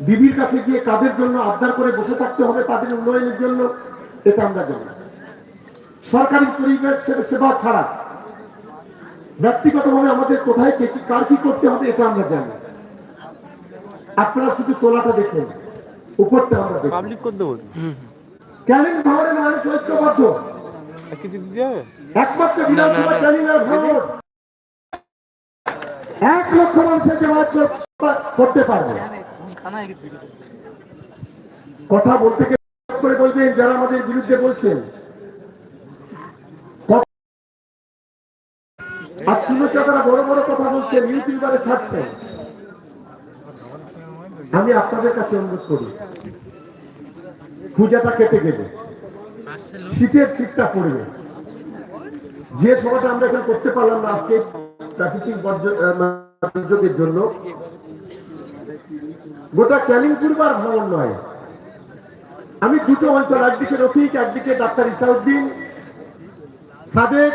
দিদির কাছে গিয়ে কাদের জন্য আবদার করে বসে থাকতে হবে তাদের উন্নয়নের জন্য এটা আমরা জানি। সরকারি পরিবেশ সেবা ছাড়া ব্যক্তিগতভাবে আমাদের কোথায় কে কি- কার কি করতে হবে এটা আমরা জানি। আপনারা শুধু তোলাটা দেখুন উপরটা আমরা দেখুন। পাবলিক করে দেবো ক্যানিং ভাঙনের মানুষ ঐক্যবদ্ধ। একমাত্র বিধানসভা ক্যানিং এর ভাঙন এক লক্ষ মানুষের কর- করতে পারবে। কথা বলতে করে বলবেন যারা আমাদের বিরুদ্ধে বলছেন। আর চুনোচাতারা বড় বড় কথা বলছেন ইউটিউবারে ছাড়ছেন। আমি আপনাদের কাছে অনুরোধ করি, পূজাটা কেটে গেলে, শীতের শীতটা পড়বে। যে সময়টা আমরা এখানে করতে পারলাম না আজকে প্রাকৃতিক বর্জ্য- দুর্যোগের জন্য গোটা ক্যানিং পূর্বার ভ্রমণ নয়। আমি দুটো অঞ্চল, একদিকে রফিক, একদিকে ডাক্তার ইসাউদ্দিন। সাদেক,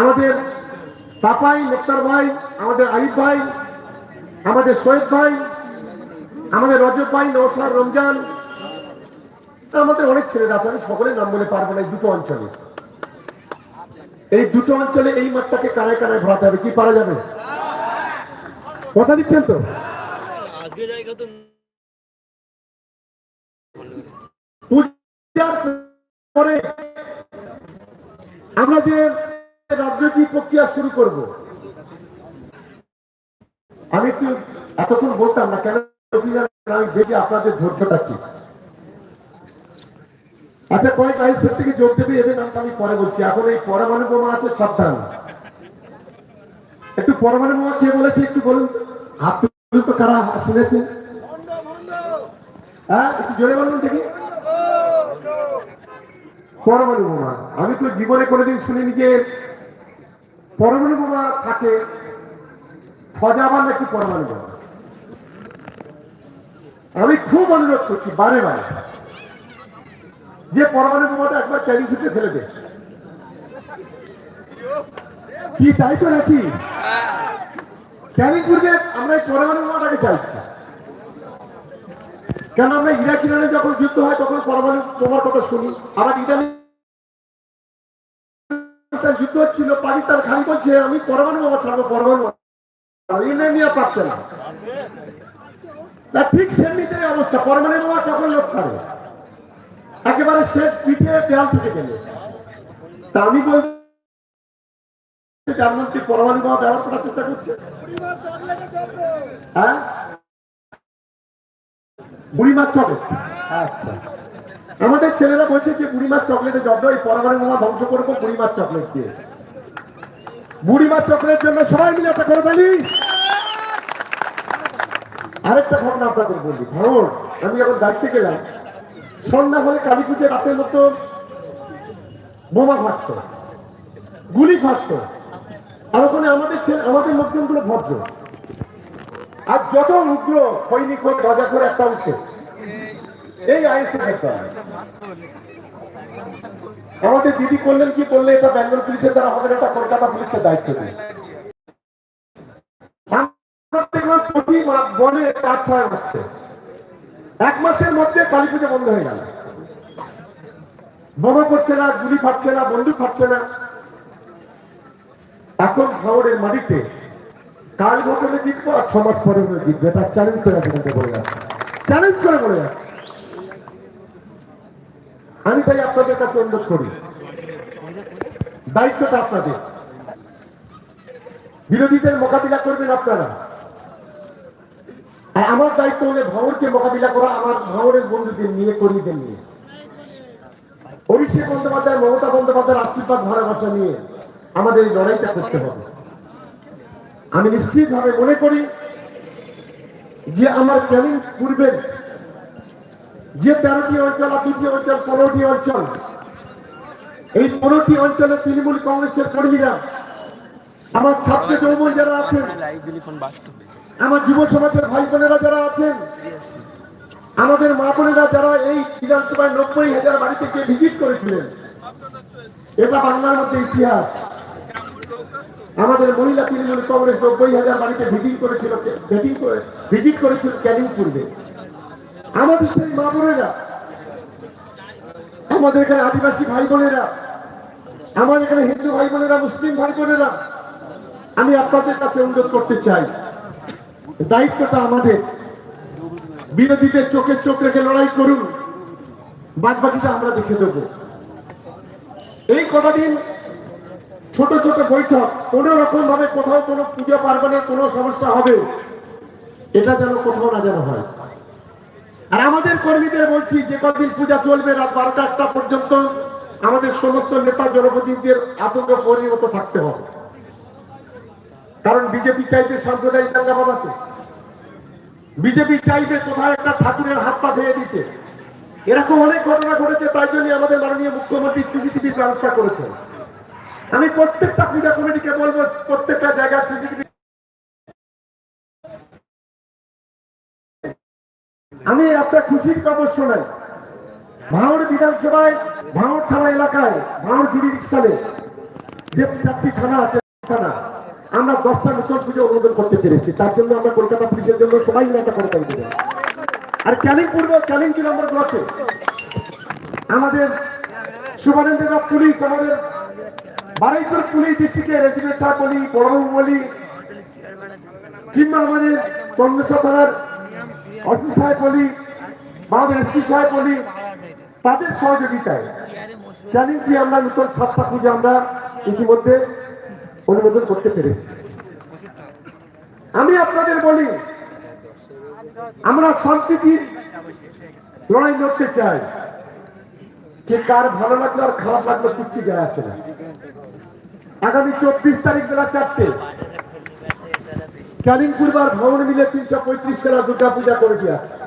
আমাদের পাপাই, মুক্তার ভাই, আমাদের আইব ভাই, আমাদের শহীদ ভাই, আমাদের রজব ভাই নৌসার রমজান। আমাদের অনেক ছেলেরা আছে, আমি সকলের নাম বলে পারব না এই দুটো অঞ্চলে। এই দুটো অঞ্চলে এই মাঠটাকে কানায় কানায় ভরাতে হবে, কি পারা যাবে? কথা দিচ্ছেন তো? পরে রাজনৈতিক প্রক্রিয়া শুরু করব, আমি একটু এতক্ষণ বলতাম না, কেন আমি দেখি আপনাদের ধৈর্যটা কি। আচ্ছা কয়েক আইসের থেকে যোগ দেবে, এদের নামটা আমি পরে বলছি। এখন এই পরমাণু বোমা আছে, সাবধান। একটু পরমাণু বোমা কে বলেছে, একটু বলুন। হাত তো কারা শুনেছে হ্যাঁ একটু জোরে বলুন দেখি। পরমাণু বোমা। আমি তো জীবনে কোনোদিন শুনিনি যে পরমাণু বোমা থাকে। ফজাবার নাকি পরমাণু বোমা? আমি খুব অনুরোধ করছি, বারে বারে। যে পরমাণু বোমাটা একবার ক্যারিং ভিতরে ফেলে দে। কি, তাই তো নাকি? ক্যারিং পূর্বে আমরা এই পরমাণু বোমাটাকে চাইছি কেন আমরা ইরাক ইরানে যখন যুদ্ধ হয়, তখন পরমাণু বোমার কথা শুনি। আবার ইরানি যুদ্ধ হচ্ছিল, পাকিস্তান খালি বলছে আমি পরমাণু বোমা ছাড়বো, পরমাণু পাচ্ছে না। ঠিক সেমনিতে অবস্থা, পরমাণু বোমা কখন লোক ছাড়বে? একেবারে শেষ পিঠে দেয়াল থেকে গেলে। তা আমি বলছি জার্মানকে পরমাণু বোমা ব্যবহার করার চেষ্টা করছে? হ্যাঁ? চকলেট আচ্ছা। আমাদের ছেলেরা বলছে যে বুড়ি মাছ চকলেটে জব্দ এই পরমাণু বোমা ধ্বংস করব বুড়ি মাছ চকলেট দিয়ে। বুড়ি মাছ চকলেটের জন্য সবাই মিলে একটা করে ফেলি আরেকটা ঘটনা আপনাদের বলি। ভাঙন আমি যখন দায়িত্বে গেলাম সন্ধ্যা হলে কালী পুজোর রাতের মতো বোমা ফাটত গুলি ফাটত। আর ওখানে আমাদের ছেলে আমাদের লোকজনগুলো ভদ্র। আর যত উগ্র সৈনিক হোক রাজা করে একটা অংশে। এই আইএসএ হবে আমাদের দিদি করলেন কি করলে এটা বেঙ্গল পুলিশের দ্বারা না, এটা কলকাতা পুলিশকে দায়িত্ব দেখলাম প্রতি এক মাসের মধ্যে কালী পুজো বন্ধ হয়ে গেল। বোমা পড়ছে না গুলি ফাটছে না বন্দুক ফাটছে না। এখন ভাওড়ের মাটিতে কাল ভোটে জিতবো আর ছ মাস পরে জিতবে। এটা চ্যালেঞ্জ করে আপনাকে বলে যাচ্ছে। চ্যালেঞ্জ করে বলে যাচ্ছে। আমি তাই আপনাদের কাছে অনুরোধ করি, দায়িত্বটা আপনাদের। বিরোধীদের মোকাবিলা করবেন আপনারা। আর আমার দায়িত্ব হলে ভাঙরকে মোকাবিলা করা, আমার ভাঙরের বন্ধুদের নিয়ে, কর্মীদের নিয়ে। অভিষেক বন্দ্যোপাধ্যায়, মমতা বন্দ্যোপাধ্যায়ের আশীর্বাদ, ভালোবাসা নিয়ে। আমাদের লড়াইটা করতে হবে। আমি নিশ্চিতভাবে মনে করি যে আমার ক্যানিং পূর্বের যে তেরোটি অঞ্চল আর দুটি অঞ্চল, পনেরোটি অঞ্চল, এই পনেরোটি অঞ্চলে তৃণমূল কংগ্রেসের কর্মীরা, আমার ছাত্র যৌবন যারা আছেন, আমার যুব সমাজের ভাই বোনেরা যারা আছেন, আমাদের মা বোনেরা যারা এই বিধানসভায় নব্বই হাজার বাড়িতে গিয়ে ভিজিট করেছিলেন, এটা বাংলার মধ্যে ইতিহাস। আমাদের মহিলা তৃণমূল কংগ্রেস নব্বই হাজার বাড়িতে ভিজিট করেছিল ভিজিট করে, ভিজিট করেছিল ক্যানিং পূর্বে। আমাদের সেই মা বোনেরা, আমাদের এখানে আদিবাসী ভাই বোনেরা আমাদের এখানে হিন্দু ভাই বোনেরা, মুসলিম ভাই বোনেরা, আমি আপনাদের কাছে অনুরোধ করতে চাই। দায়িত্বটা আমাদের। বিরোধীদের চোখে চোখ রেখে লড়াই করুন বাদ বাকিটা আমরা দেখে দেবো। এই কটা দিন ছোট ছোট বৈঠক, কোন রকম ভাবে কোথাও কোনো পুজো পার্বণের কোনো সমস্যা হবে। এটা যেন কোথাও না যেন হয়। আর আমাদের কর্মীদের বলছি, যে কদিন পূজা চলবে রাত বারোটা একটা পর্যন্ত, আমাদের সমস্ত নেতা জনপ্রতিনিধিদের আতঙ্ক পরিণত থাকতে হবে। কারণ বিজেপি চাইবে সাম্প্রদায়িক দাঙ্গা বাঁধাতে। বিজেপি চাইবে কোথাও একটা ঠাকুরের হাত পা ভেঙে দিতে। এরকম অনেক ঘটনা ঘটেছে, তাই জন্য আমাদের মাননীয় মুখ্যমন্ত্রী সিসিটিভির ব্যবস্থা করেছেন। আমি প্রত্যেকটা পূজা কমিটিকে বলব, প্রত্যেকটা জায়গায় সিসিটিভি আমি একটা খুশির খবর শোনাই। ভাঙড় বিধানসভায় ভাঙড় থানা এলাকায় ভাঙড় জুডিশিয়ালে যে চারটি থানা আছে, থানা, আমরা দশটা নতুন পুজো অনুমোদন করতে পেরেছি। তার জন্য আমরা কলকাতা পুলিশের জন্য সবাই মিলে একটা করে তাই আর ক্যানিং পূর্ব, ক্যানিং দু নম্বর ব্লকে? আমাদের শুভানন্দেরা পুলিশ আমাদের বারুইপুর পুলিশ ডিস্ট্রিক্টের রেজিমেন্ট সাহেব বলি বড়বাবু বলি, কিংবা আমাদের চন্দ্রেশ্বর থানার অসি সাহেব বলি আমাদের এসপি সাহেব বলি, তাদের সহযোগিতায় জানি কি আমরা নতুন সাতটা পুজো আমরা ইতিমধ্যে অনুমোদন করতে পেরেছি। আমি আপনাদের বলি, আমরা শান্তির লড়াই লড়তে চাই। যে কার ভালো লাগল আর খারাপ লাগল কিচ্ছু যায় আসে না। আগামী চব্বিশ তারিখ বেলা চারটে। কালিমপুর বার ভবন মিলে তিনশো পঁয়ত্রিশ খেলা দুর্গা পূজা করে আছে